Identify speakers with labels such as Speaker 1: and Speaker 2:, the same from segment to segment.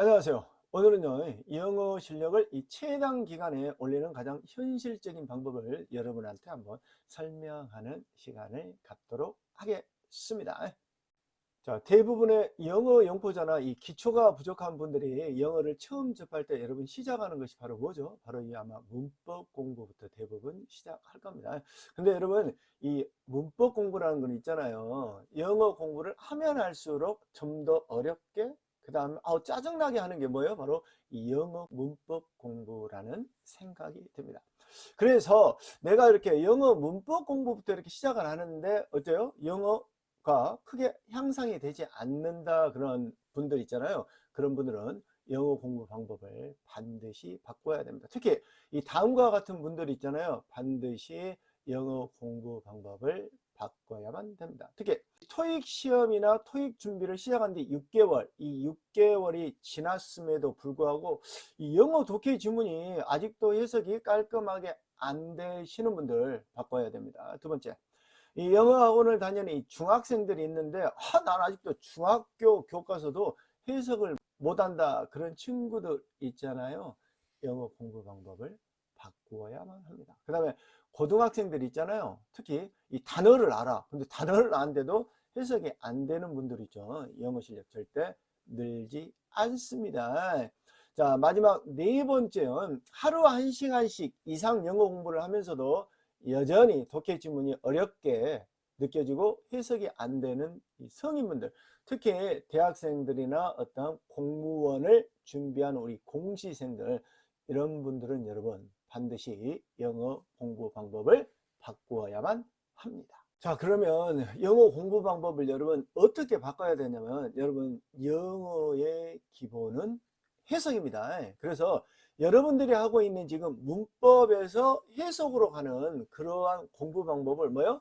Speaker 1: 안녕하세요. 오늘은요, 영어 실력을 이 최단 기간에 올리는 가장 현실적인 방법을 여러분한테 한번 설명하는 시간을 갖도록 하겠습니다. 자, 대부분의 영어 영포자나 이 기초가 부족한 분들이 영어를 처음 접할 때 여러분 시작하는 것이 바로 뭐죠? 바로 이 아마 문법 공부부터 대부분 시작할 겁니다. 근데 여러분, 이 문법 공부라는 건 있잖아요. 영어 공부를 하면 할수록 좀 더 어렵게 그 다음에 아우 짜증나게 하는 게 뭐예요? 바로 이 영어 문법 공부라는 생각이 듭니다. 그래서 내가 이렇게 영어 문법 공부부터 이렇게 시작을 하는데 어때요? 영어가 크게 향상이 되지 않는다 그런 분들 있잖아요. 그런 분들은 영어 공부 방법을 반드시 바꿔야 됩니다. 특히 이 다음과 같은 분들 있잖아요. 반드시 영어 공부 방법을 바꿔야만 됩니다. 특히 토익 시험이나 토익 준비를 시작한 뒤 6개월, 이 6개월이 지났음에도 불구하고 이 영어 독해 지문이 아직도 해석이 깔끔하게 안 되시는 분들 바꿔야 됩니다. 두 번째, 이 영어 학원을 다니는 이 중학생들이 있는데 아, 난 아직도 중학교 교과서도 해석을 못한다 그런 친구들 있잖아요. 영어 공부 방법을 바꾸어야만 합니다. 그 다음에 고등학생들 있잖아요. 특히 이 단어를 알아. 근데 단어를 아는데도 해석이 안 되는 분들 있죠. 영어 실력 절대 늘지 않습니다. 자, 마지막 네 번째는 하루 한 시간씩 이상 영어 공부를 하면서도 여전히 독해 지문이 어렵게 느껴지고 해석이 안 되는 이 성인분들, 특히 대학생들이나 어떤 공무원을 준비하는 우리 공시생들, 이런 분들은 여러분 반드시 영어 공부 방법을 바꾸어야만 합니다. 자, 그러면 영어 공부 방법을 여러분 어떻게 바꿔야 되냐면 여러분 영어의 기본은 해석입니다. 그래서 여러분들이 하고 있는 지금 문법에서 해석으로 가는 그러한 공부 방법을 뭐요?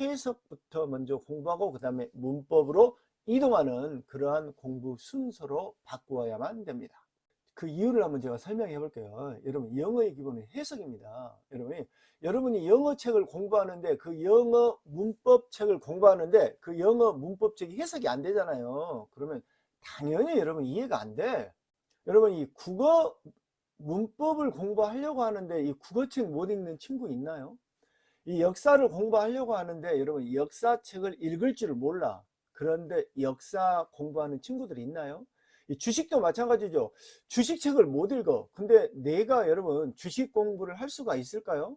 Speaker 1: 해석부터 먼저 공부하고 그 다음에 문법으로 이동하는 그러한 공부 순서로 바꾸어야만 됩니다. 그 이유를 한번 제가 설명해 볼게요. 여러분, 영어의 기본은 해석입니다. 여러분이, 여러분이 영어 책을 공부하는데 그 영어 문법 책을 공부하는데 그 영어 문법 책이 해석이 안 되잖아요. 그러면 당연히 여러분 이해가 안 돼. 여러분, 이 국어 문법을 공부하려고 하는데 이 국어책 못 읽는 친구 있나요? 이 역사를 공부하려고 하는데 여러분 역사책을 읽을 줄을 몰라. 그런데 역사 공부하는 친구들이 있나요? 이 주식도 마찬가지죠. 주식책을 못 읽어. 근데 내가 여러분 주식 공부를 할 수가 있을까요?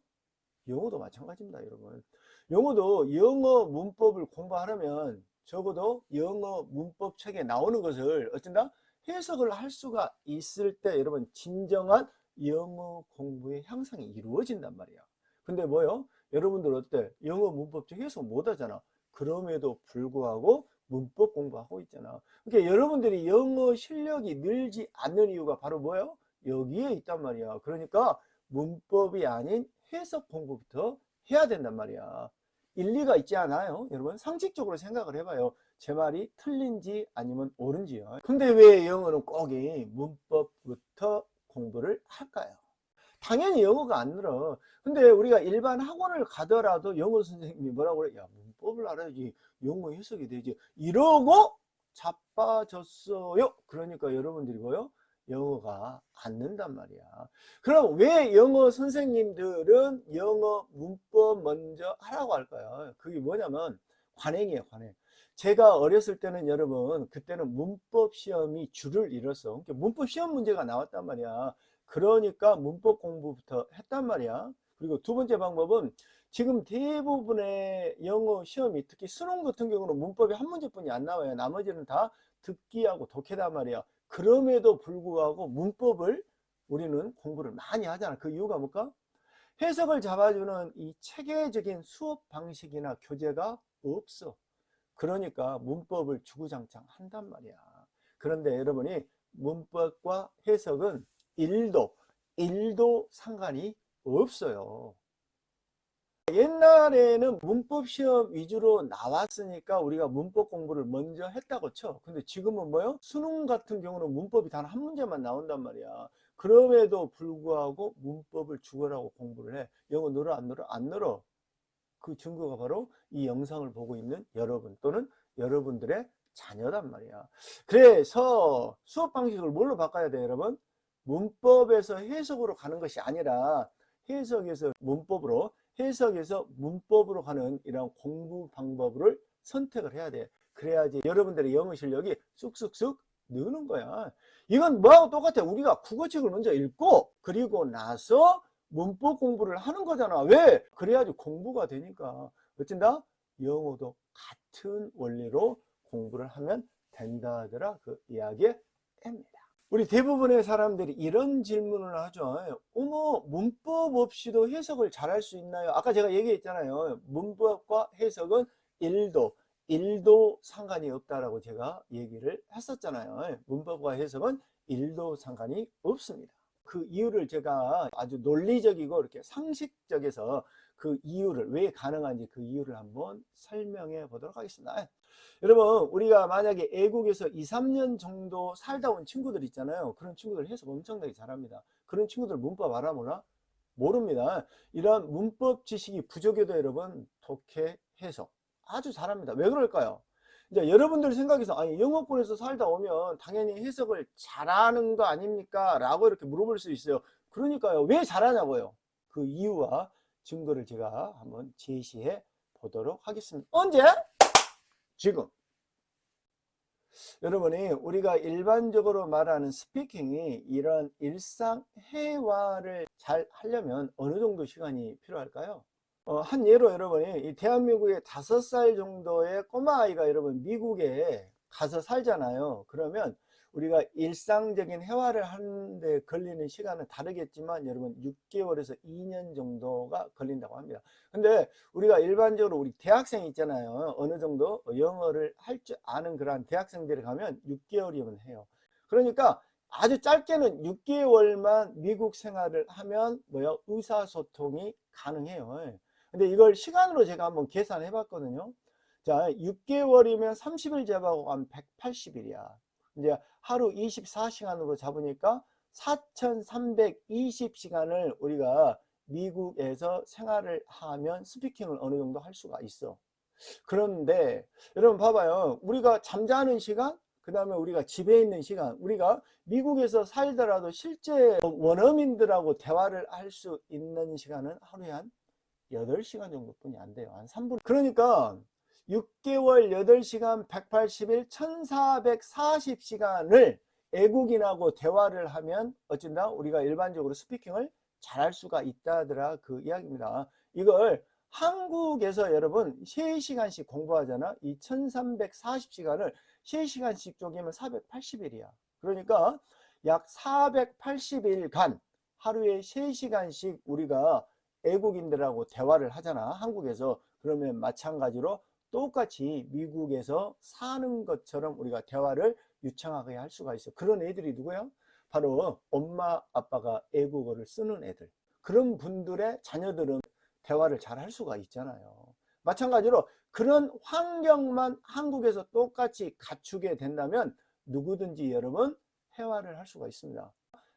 Speaker 1: 영어도 마찬가지입니다, 여러분. 영어도 영어 문법을 공부하려면 적어도 영어 문법 책에 나오는 것을 어쩐다? 해석을 할 수가 있을 때 여러분 진정한 영어 공부의 향상이 이루어진단 말이야. 근데 뭐요? 여러분들 어때? 영어 문법 책 해석 못 하잖아. 그럼에도 불구하고 문법 공부하고 있잖아. 그러니까 여러분들이 영어 실력이 늘지 않는 이유가 바로 뭐예요? 여기에 있단 말이야. 그러니까 문법이 아닌 해석 공부부터 해야 된단 말이야. 일리가 있지 않아요? 여러분 상식적으로 생각을 해봐요. 제 말이 틀린지 아니면 옳은지요. 근데 왜 영어는 꼭이 문법부터 공부를 할까요? 당연히 영어가 안 늘어. 근데 우리가 일반 학원을 가더라도 영어 선생님이 뭐라고 그래? 야, 문법을 알아야지 영어 해석이 되지. 이러고 자빠졌어요. 그러니까 여러분들이 뭐요? 영어가 안 는단 말이야. 그럼 왜 영어 선생님들은 영어 문법 먼저 하라고 할까요? 그게 뭐냐면 관행이에요, 관행. 제가 어렸을 때는 여러분, 그때는 문법 시험이 줄을 잃었어. 그러니까 문법 시험 문제가 나왔단 말이야. 그러니까 문법 공부부터 했단 말이야. 그리고 두 번째 방법은 지금 대부분의 영어 시험이 특히 수능 같은 경우는 문법이 한 문제뿐이 안 나와요. 나머지는 다 듣기하고 독해단 말이야. 그럼에도 불구하고 문법을 우리는 공부를 많이 하잖아. 그 이유가 뭘까? 해석을 잡아주는 이 체계적인 수업 방식이나 교재가 없어. 그러니까 문법을 주구장창 한단 말이야. 그런데 여러분이 문법과 해석은 1도, 1도 상관이 없어요. 옛날에는 문법 시험 위주로 나왔으니까 우리가 문법 공부를 먼저 했다고 쳐. 근데 지금은 뭐요? 수능 같은 경우는 문법이 단 한 문제만 나온단 말이야. 그럼에도 불구하고 문법을 죽어라고 공부를 해. 영어 늘어 안 늘어? 안 늘어. 그 증거가 바로 이 영상을 보고 있는 여러분 또는 여러분들의 자녀단 말이야. 그래서 수업 방식을 뭘로 바꿔야 돼요, 여러분? 문법에서 해석으로 가는 것이 아니라 해석에서 문법으로, 해석에서 문법으로 가는 이런 공부 방법을 선택을 해야 돼. 그래야지 여러분들의 영어 실력이 쑥쑥쑥 느는 거야. 이건 뭐하고 똑같아. 우리가 국어책을 먼저 읽고 그리고 나서 문법 공부를 하는 거잖아. 왜? 그래야지 공부가 되니까. 어쩐다? 영어도 같은 원리로 공부를 하면 된다 하더라. 그 이야기입니다. 우리 대부분의 사람들이 이런 질문을 하죠. 어머, 문법 없이도 해석을 잘할 수 있나요? 아까 제가 얘기했잖아요. 문법과 해석은 1도, 1도 상관이 없다라고 제가 얘기를 했었잖아요. 문법과 해석은 1도 상관이 없습니다. 그 이유를 제가 아주 논리적이고 이렇게 상식적에서 그 이유를 왜 가능한지 그 이유를 한번 설명해 보도록 하겠습니다. 여러분 우리가 만약에 애국에서 2, 3년 정도 살다 온 친구들 있잖아요. 그런 친구들 해석 엄청나게 잘합니다. 그런 친구들 문법 알아 몰라? 모릅니다. 이런 문법 지식이 부족해도 여러분 독해 해석 아주 잘합니다. 왜 그럴까요? 이제 여러분들 생각에서 아니 영어권에서 살다 오면 당연히 해석을 잘하는 거 아닙니까? 라고 이렇게 물어볼 수 있어요. 그러니까요. 왜 잘하냐고요? 그 이유와 증거를 제가 한번 제시해 보도록 하겠습니다. 언제? 지금. 여러분이 우리가 일반적으로 말하는 스피킹이 이런 일상 회화를 잘 하려면 어느 정도 시간이 필요할까요? 어, 한 예로 여러분이 이 대한민국의 다섯 살 정도의 꼬마 아이가 여러분 미국에 가서 살잖아요. 그러면 우리가 일상적인 회화를 하는데 걸리는 시간은 다르겠지만 여러분 6개월에서 2년 정도가 걸린다고 합니다. 근데 우리가 일반적으로 우리 대학생 있잖아요. 어느 정도 영어를 할 줄 아는 그러한 대학생들이 가면 6개월이면 해요. 그러니까 아주 짧게는 6개월만 미국 생활을 하면 뭐요? 의사소통이 가능해요. 근데 이걸 시간으로 제가 한번 계산해 봤거든요. 자, 6개월이면 30일 제하고 한 180일이야. 이제 하루 24시간으로 잡으니까 4,320시간을 우리가 미국에서 생활을 하면 스피킹을 어느 정도 할 수가 있어. 그런데 여러분 봐봐요. 우리가 잠자는 시간, 그 다음에 우리가 집에 있는 시간, 우리가 미국에서 살더라도 실제 원어민들하고 대화를 할 수 있는 시간은 하루에 한 8시간 정도뿐이 안 돼요. 한 3분. 그러니까 6개월 8시간 180일 1440시간을 애국인하고 대화를 하면 어쩐다 우리가 일반적으로 스피킹을 잘할 수가 있다더라 그 이야기입니다. 이걸 한국에서 여러분 3시간씩 공부하잖아. 이 1340시간을 3시간씩 쪼개면 480일이야. 그러니까 약 480일간 하루에 3시간씩 우리가 애국인들하고 대화를 하잖아. 한국에서. 그러면 마찬가지로 똑같이 미국에서 사는 것처럼 우리가 대화를 유창하게 할 수가 있어. 그런 애들이 누구야? 바로 엄마 아빠가 애국어를 쓰는 애들. 그런 분들의 자녀들은 대화를 잘 할 수가 있잖아요. 마찬가지로 그런 환경만 한국에서 똑같이 갖추게 된다면 누구든지 여러분 회화를 할 수가 있습니다.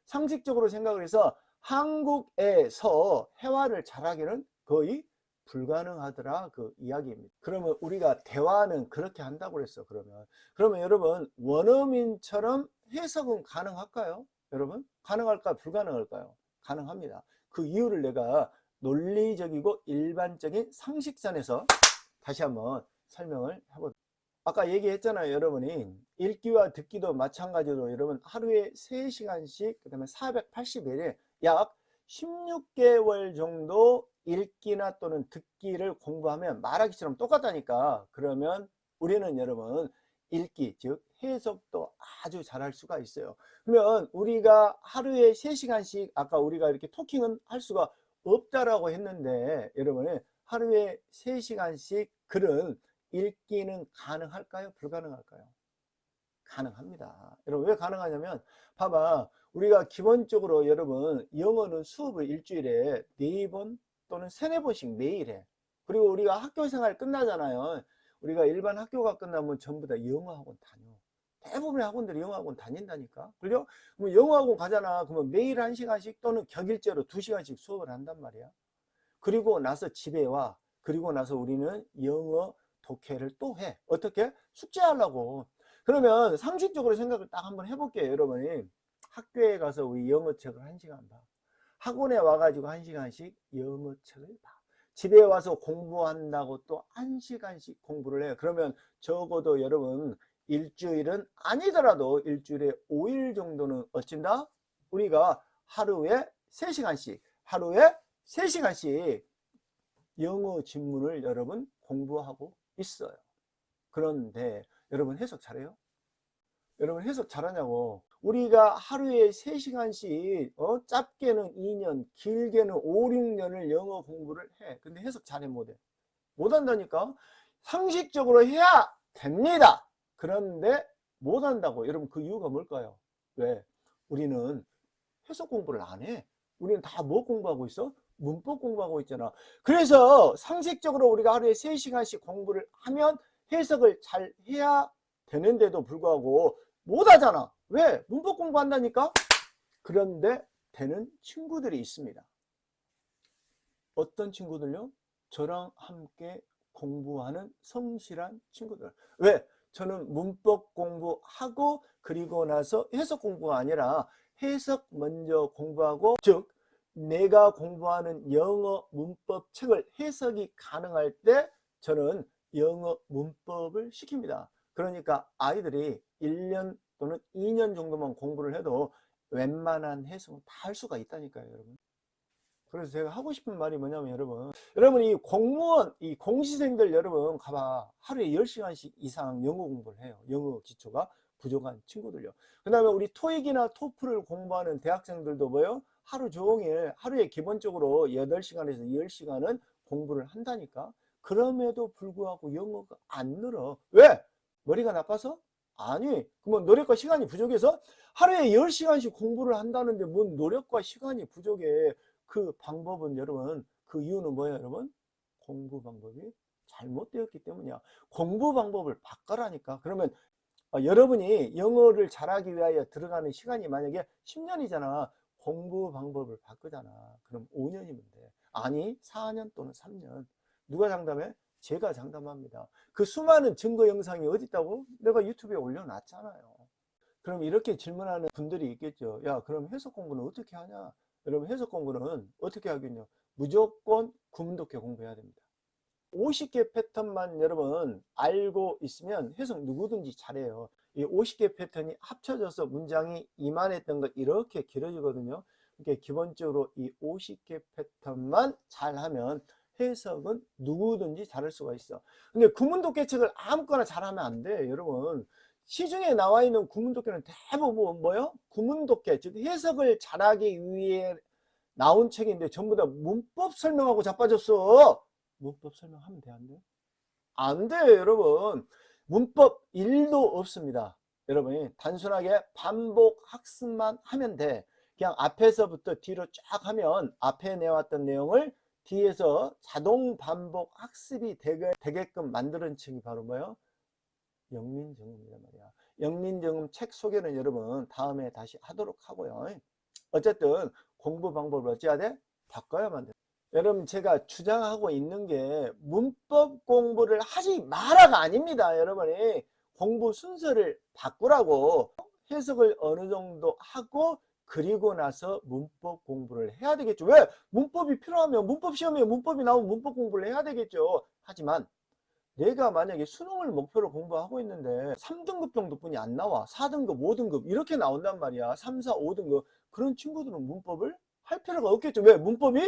Speaker 1: 상식적으로 생각을 해서 한국에서 회화를 잘하기는 거의 불가능하더라 그 이야기입니다. 그러면 우리가 대화는 그렇게 한다고 그랬어. 그러면 그러면 여러분 원어민처럼 해석은 가능할까요? 여러분 가능할까 불가능할까요? 가능합니다. 그 이유를 내가 논리적이고 일반적인 상식선에서 다시 한번 설명을 해보도록 아까 얘기했잖아요 여러분이 읽기와 듣기도 마찬가지로 여러분 하루에 3시간씩 그 다음에 480일에 약 16개월 정도 읽기나 또는 듣기를 공부하면 말하기처럼 똑같다니까. 그러면 우리는 여러분 읽기 즉 해석도 아주 잘할 수가 있어요. 그러면 우리가 하루에 3시간씩 아까 우리가 이렇게 토킹은 할 수가 없다라고 했는데 여러분 하루에 3시간씩 글은 읽기는 가능할까요? 불가능할까요? 가능합니다. 여러분 왜 가능하냐면 봐봐. 우리가 기본적으로 여러분 영어는 수업을 일주일에 네번 또는 세네 번씩 매일 해. 그리고 우리가 학교 생활 끝나잖아요. 우리가 일반 학교가 끝나면 전부 다 영어 학원 다녀. 대부분의 학원들이 영어 학원 다닌다니까. 그죠? 그럼 영어 학원 가잖아. 그러면 매일 한 시간씩 또는 격일제로 두 시간씩 수업을 한단 말이야. 그리고 나서 집에 와. 그리고 나서 우리는 영어 독해를 또 해. 어떻게? 숙제하려고. 그러면 상식적으로 생각을 딱 한번 해볼게요, 여러분이. 학교에 가서 우리 영어책을 한 시간 봐. 학원에 와가지고 한 시간씩 영어책을 봐. 집에 와서 공부한다고 또 한 시간씩 공부를 해요. 그러면 적어도 여러분 일주일은 아니더라도 일주일에 5일 정도는 어쩐다? 우리가 하루에 3시간씩, 하루에 3시간씩 영어 진문을 여러분 공부하고 있어요. 그런데 여러분 해석 잘해요? 여러분 해석 잘하냐고. 우리가 하루에 3시간씩 어? 짧게는 2년, 길게는 5, 6년을 영어 공부를 해. 근데 해석 잘해 못해. 못한다니까? 상식적으로 해야 됩니다. 그런데 못한다고. 여러분 그 이유가 뭘까요? 왜? 우리는 해석 공부를 안 해. 우리는 다 뭐 공부하고 있어? 문법 공부하고 있잖아. 그래서 상식적으로 우리가 하루에 3시간씩 공부를 하면 해석을 잘 해야 되는데도 불구하고 못 하잖아. 왜? 문법 공부한다니까? 그런데 되는 친구들이 있습니다. 어떤 친구들요? 저랑 함께 공부하는 성실한 친구들. 왜? 저는 문법 공부하고 그리고 나서 해석 공부가 아니라 해석 먼저 공부하고 즉 내가 공부하는 영어 문법 책을 해석이 가능할 때 저는 영어 문법을 시킵니다. 그러니까 아이들이 1년 또는 2년 정도만 공부를 해도 웬만한 해석은 다 할 수가 있다니까요, 여러분. 그래서 제가 하고 싶은 말이 뭐냐면 여러분, 여러분 이 공무원, 이 공시생들 여러분 가봐. 하루에 10시간씩 이상 영어 공부를 해요. 영어 기초가 부족한 친구들요. 그 다음에 우리 토익이나 토플을 공부하는 대학생들도 뭐요? 하루 종일, 하루에 기본적으로 8시간에서 10시간은 공부를 한다니까. 그럼에도 불구하고 영어가 안 늘어. 왜? 머리가 나빠서? 아니, 그러면 노력과 시간이 부족해서 하루에 10시간씩 공부를 한다는데 뭔 노력과 시간이 부족해. 그 방법은 여러분, 그 이유는 뭐예요, 여러분? 공부 방법이 잘못되었기 때문이야. 공부 방법을 바꿔라니까. 그러면 어, 여러분이 영어를 잘하기 위하여 들어가는 시간이 만약에 10년이잖아. 공부 방법을 바꾸잖아. 그럼 5년이면 돼. 아니, 4년 또는 3년. 누가 장담해? 제가 장담합니다. 그 수많은 증거 영상이 어디 있다고? 내가 유튜브에 올려놨잖아요. 그럼 이렇게 질문하는 분들이 있겠죠. 야, 그럼 해석 공부는 어떻게 하냐? 여러분, 해석 공부는 어떻게 하겠냐? 무조건 구문독해 공부해야 됩니다. 50개 패턴만 여러분 알고 있으면 해석 누구든지 잘해요. 이 50개 패턴이 합쳐져서 문장이 이만했던 것 이렇게 길어지거든요. 그러니까 기본적으로 이 50개 패턴만 잘하면 해석은 누구든지 잘할 수가 있어. 근데 구문독해책을 아무거나 잘하면 안 돼, 여러분. 시중에 나와 있는 구문독해는 대부분 뭐요? 구문독해, 즉 해석을 잘하기 위해 나온 책인데 전부 다 문법 설명하고 자빠졌어. 문법 설명하면 돼, 안 돼? 안 돼요, 여러분. 문법 1도 없습니다. 여러분이 단순하게 반복 학습만 하면 돼. 그냥 앞에서부터 뒤로 쫙 하면 앞에 내왔던 내용을 뒤에서 자동 반복 학습이 되게, 되게끔 만드는 책이 바로 뭐예요? 영민정음이란 말이야. 영민정음 책 소개는 여러분 다음에 다시 하도록 하고요. 어쨌든 공부 방법을 어찌해야 돼? 바꿔야만 돼. 여러분 제가 주장하고 있는 게 문법 공부를 하지 마라가 아닙니다. 여러분이 공부 순서를 바꾸라고 해석을 어느 정도 하고 그리고 나서 문법 공부를 해야 되겠죠. 왜? 문법이 필요하면 문법 시험에 문법이 나오면 문법 공부를 해야 되겠죠. 하지만 내가 만약에 수능을 목표로 공부하고 있는데 3등급 정도뿐이 안 나와. 4등급, 5등급 이렇게 나온단 말이야. 3, 4, 5등급. 그런 친구들은 문법을 할 필요가 없겠죠. 왜? 문법이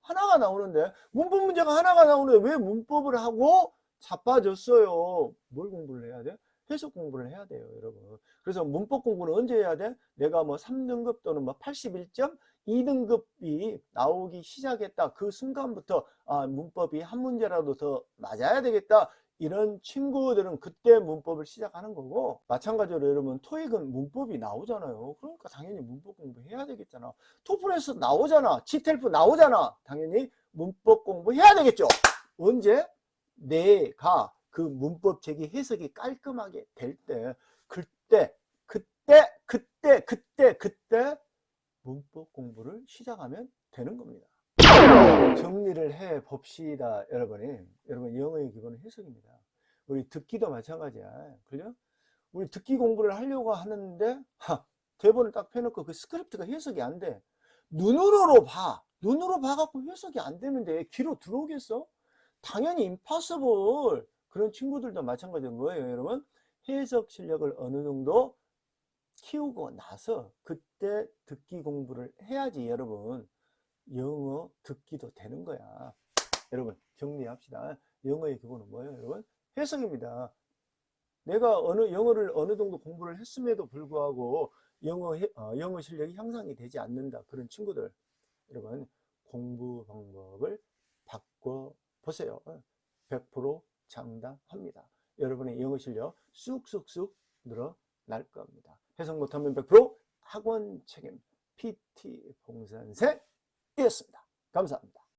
Speaker 1: 하나가 나오는데 문법 문제가 하나가 나오는데 왜 문법을 하고 자빠졌어요. 뭘 공부를 해야 돼? 해석 공부를 해야 돼요, 여러분. 그래서 문법 공부는 언제 해야 돼? 내가 뭐 3등급 또는 뭐 81점, 2등급이 나오기 시작했다. 그 순간부터 아, 문법이 한 문제라도 더 맞아야 되겠다. 이런 친구들은 그때 문법을 시작하는 거고 마찬가지로 여러분 토익은 문법이 나오잖아요. 그러니까 당연히 문법 공부해야 되겠잖아. 토플에서 나오잖아. 지텔프 나오잖아. 당연히 문법 공부해야 되겠죠. 언제? 내가 그 문법책이 해석이 깔끔하게 될 때, 그때, 그때, 그때, 그때, 그때 문법 공부를 시작하면 되는 겁니다. 정리를 해 봅시다, 여러분이. 여러분, 영어의 기본은 해석입니다. 우리 듣기도 마찬가지야. 그죠? 우리 듣기 공부를 하려고 하는데, 하, 대본을 딱 펴놓고 그 스크립트가 해석이 안 돼. 눈으로 봐. 눈으로 봐갖고 해석이 안 되는데 귀로 들어오겠어? 당연히 impossible. 그런 친구들도 마찬가지인 거예요, 여러분. 해석 실력을 어느 정도 키우고 나서 그때 듣기 공부를 해야지, 여러분. 영어 듣기도 되는 거야. 여러분, 정리합시다. 영어의 기본은 뭐예요, 여러분? 해석입니다. 내가 어느 영어를 어느 정도 공부를 했음에도 불구하고 영어 해- 어, 영어 실력이 향상이 되지 않는다. 그런 친구들 여러분 공부 방법을 바꿔 보세요. 100% 장담합니다. 여러분의 영어 실력 쑥쑥쑥 늘어날 겁니다. 해석 못하면 100% 학원 책임 PT 봉선생이었습니다. 감사합니다.